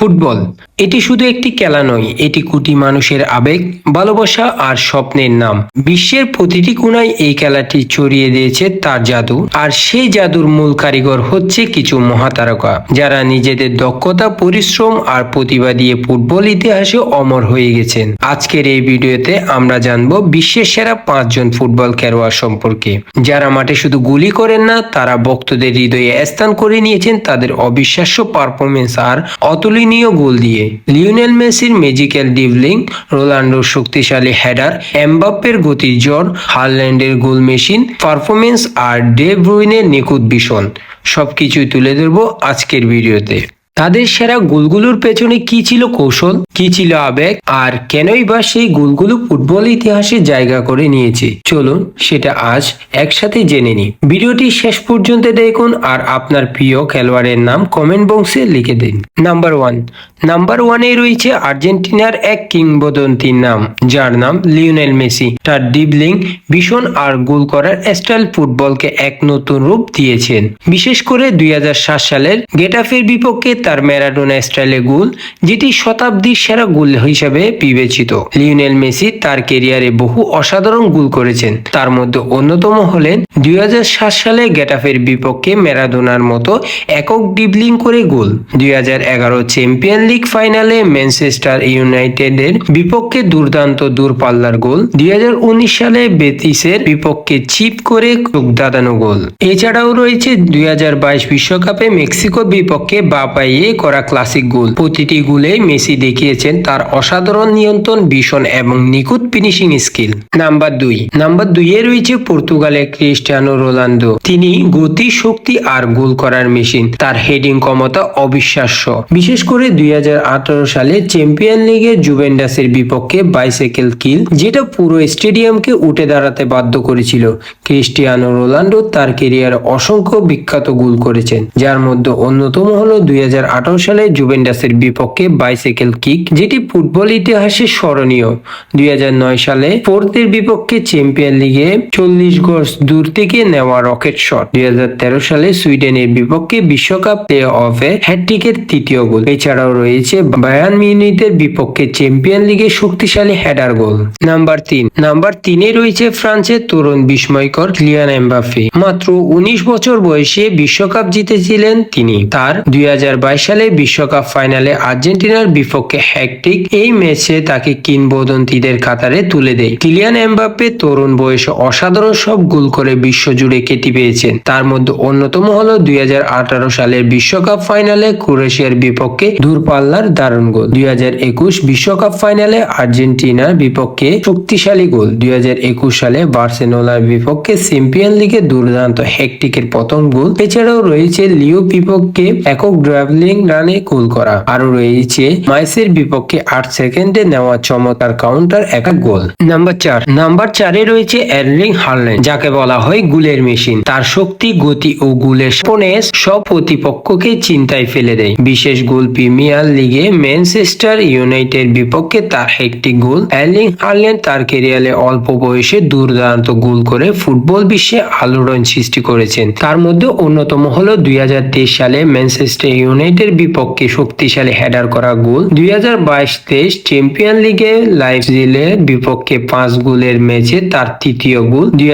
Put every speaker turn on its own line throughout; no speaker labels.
Football. এটি শুধু একটি খেলা নয়, এটি কোটি মানুষের আবেগ, ভালোবাসা আর স্বপ্নের নাম। বিশ্বের প্রতিটি কোনায় এই খেলাটি ছড়িয়ে দিয়েছে তার জাদু। আর সেই জাদুর মূল কারিগর হচ্ছে কিছু মহাতারকা, যারা নিজেদের দক্ষতা, পরিশ্রম আর প্রতিভা দিয়ে ফুটবল ইতিহাসে অমর হয়ে গেছেন। আজকের এই ভিডিওতে আমরা জানব বিশ্বের সেরা পাঁচজন ফুটবল খেলোয়াড় সম্পর্কে। যারা মাঠে শুধু গুলি করেন না, তারা ভক্তদের হৃদয়ে স্থান করে নিয়েছেন তাদের অবিশ্বাস্য পারফরমেন্স আর অতুলনীয় গোল দিয়ে। লিওনেল মেসির ম্যাজিক্যাল ডিভলিং রোনাল্ডোর শক্তিশালী হেডার এমবাপ্পের গতির জ্বর, হারল্যান্ডের গোল মেশিন পারফরমেন্স আর ডে ব্রুইনের নিখুঁত ভীষণ। সবকিছুই তুলে ধরবো আজকের ভিডিওতে। তাদের সেরা গোলগুলোর পেছনে কি ছিল কৌশল? কি ছিল আবেগ? আর কেনই বা সেই গোলগুলো ফুটবল ইতিহাসে জায়গা করে নিয়েছে? চলুন সেটা আজ একসাথে জেনে নিই। ভিডিওটি শেষ পর্যন্ত দেখুন আর আপনার প্রিয় খেলোয়াড়ের নাম কমেন্ট বক্সে লিখে দিন। Number one. নাম্বার ওয়ানে রয়েছে আর্জেন্টিনার এক কিংবদন্তির নাম, যার নাম লিওনেল মেসি। তার ডিবলিং ভীষণ আর গোল করার স্টাইল ফুটবলকে এক নতুন রূপ দিয়েছেন। বিশেষ করে দুই হাজার সাত সালের গেটাফের বিপক্ষে তার ম্যারাডোনা স্টাইলে গোল, যেটি শতাব্দীর সেরা গোল হিসেবে বিবেচিত। লিওনেল মেসি তার কেরিয়ারে বহু অসাধারণ গোল করেছেন। তার মধ্যে অন্যতম হলেন দুই হাজার সাত সালে গেটাফের বিপক্ষে ম্যারাডোনার মতো একক ডিবলিং করে গোল। দুই চ্যাম্পিয়ন লিগ ফাইনালে ম্যানচেস্টার ইউনাইটেডের বিপক্ষে দুর্দান্ত দূরপাল্লার গোল। দুই সালে বেতিসের বিপক্ষে চিপ করে চোখ দাদানো গোল। এছাড়াও রয়েছে দুই বিশ্বকাপে মেক্সিকোর বিপক্ষে বা পাইয়ে করা ক্লাসিক গোল। প্রতিটি গোলে মেসি দেখিয়েছেন তার অসাধারণ নিয়ন্ত্রণ, ভীষণ এবং নিখুঁত ফিনিশিং স্কিল নাম্বার দুই। নাম্বার দুইয়ে রয়েছে পর্তুগালের ক্রিস্টিয়ানো রোনালদো। তিনি গতি, শক্তি আর গোল করার মেশিন তার হেডিং ক্ষমতা অবিশ্বাস্য। বিশেষ করে দুই সালে চ্যাম্পিয়ন লিগে জুভেন্ডাসের বিপক্ষে বাইসাইকেল কিল যেটা পুরো স্টেডিয়ামকে উঠে দাঁড়াতে বাধ্য করেছিল। ক্রিস্টিয়ানো রোনাল্ডো তার কেরিয়ারে অসংখ্য বিখ্যাত গোল করেছেন। যার মধ্যে অন্যতম হলো দুই হাজার আঠারো সালে জুভেন্ডাসের বিপক্ষে বাইসাইকেল কিক যেটি ফুটবল ইতিহাসে স্মরণীয়। দুই সালে ফোর্থের বিপক্ষে চ্যাম্পিয়ন লিগে চল্লিশ গজ দূর থেকে নেওয়া রকেট শট দুই হাজার তেরো সালে সুইডেনের বিপক্ষে বিশ্বকাপ প্লে অফে হ্যাট্রিকের তৃতীয় গোল। এছাড়াও রয়েছে বায়ান মিউনিটের বিপক্ষে চ্যাম্পিয়ন লিগে শক্তিশালী হেডার গোল নাম্বার তিন। নাম্বার তিনে রয়েছে ফ্রান্সের তরুণ বিস্ময়কর ক্লিয়ান এমবাফে মাত্র উনিশ বছর বয়সে বিশ্বকাপ জিতেছিলেন তিনি। তার দুই হাজার বাইশ সালে বিশ্বকাপ ফাইনালে আর্জেন্টিনার বিপক্ষে হ্যাকট্রিক এই ম্যাচে তাকে কিংবদন্তিদের কাতারে তুলে দেয়। কিলিয়ান এমবাপ্পে তরুণ বয়সে অসাধারণ সব গোল করে বিশ্বজুড়ে খ্যাতি পেয়েছেন। তার মধ্যে অন্যতম হলো দুই সালের বিশ্বকাপ ফাইনালে ক্রোয়েশিয়ার বিপক্ষে দূরপাল্লার দারুণ গোল। দুই বিশ্বকাপ ফাইনালে আর্জেন্টিনার বিপক্ষে শক্তিশালী গোল। দুই সালে বার্সেলোনার বিপক্ষে চ্যাম্পিয়ন লিগে দুর্দান্ত হ্যাকটিকের প্রথম গোল। এছাড়াও রয়েছে লিও বিপক্ষে একক ড্রাভলিং রানে গোল করা। আরও রয়েছে মাইসের বিপক্ষে আট সেকেন্ডে নেওয়া চমৎকার কাউন্টার একা গোল। নাম্বার চার। নাম্বার চারে রয়েছে এরলিং হারল্যান্ড যাকে বলা হয় গুলের মেশিন। তার শক্তি গতি ও গুলের স্পনেস সব প্রতিপক্ষকে চিন্তায় ফেলে দেয়। বিশেষ গোল প্রিমিয়ার লিগে ম্যানচেস্টার ইউনাইটেড বিপক্ষে তার একটি গোল। এরলিং হারল্যান্ড তার কেরিয়ারে অল্প বয়সে দুর্দান্ত গোল করে ফুটবল বিশ্বে আলোড়ন সৃষ্টি করেছেন। তার মধ্যে অন্যতম হল দুই হাজার তেইশ সালে ম্যানচেস্টার ইউনাইটেড বিপক্ষে শক্তিশালী হেডার করা গোল। দুই হাজার বাইশ তেইশ চ্যাম্পিয়ন লিগে লাইফজিলের বিপক্ষে পাঁচ গোলের ম্যাচে তার তৃতীয় গোল দুই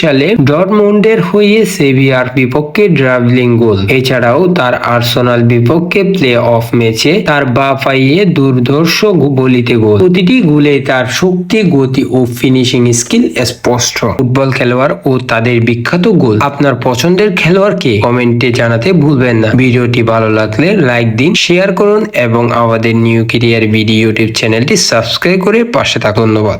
সালে ডরমুন্ডের হয়ে সেভিয়ার বিপক্ষে ড্রাভলিং গোল। এছাড়াও তার আর্সেনাল বিপক্ষে প্লে অফ ম্যাচে তার বা পাইয়ে দুর্ধর্ষ বলিতে গোল। প্রতিটি গোলে তার শক্তি, গতি ও ফিনিশিং স্কিল স্পষ্ট। ফুটবল খেলোয়াড় ও তাদের বিখ্যাত গোল। আপনার পছন্দের খেলোয়াড়কে কমেন্টে জানাতে ভুলবেন না। ভিডিওটি ভালো লাগলে লাইক দিন, শেয়ার করুন এবং আমাদের নিউ কেরিয়ার ভিডিও ইউটিউব চ্যানেলটি সাবস্ক্রাইব করে পাশে থাকুন ধন্যবাদ।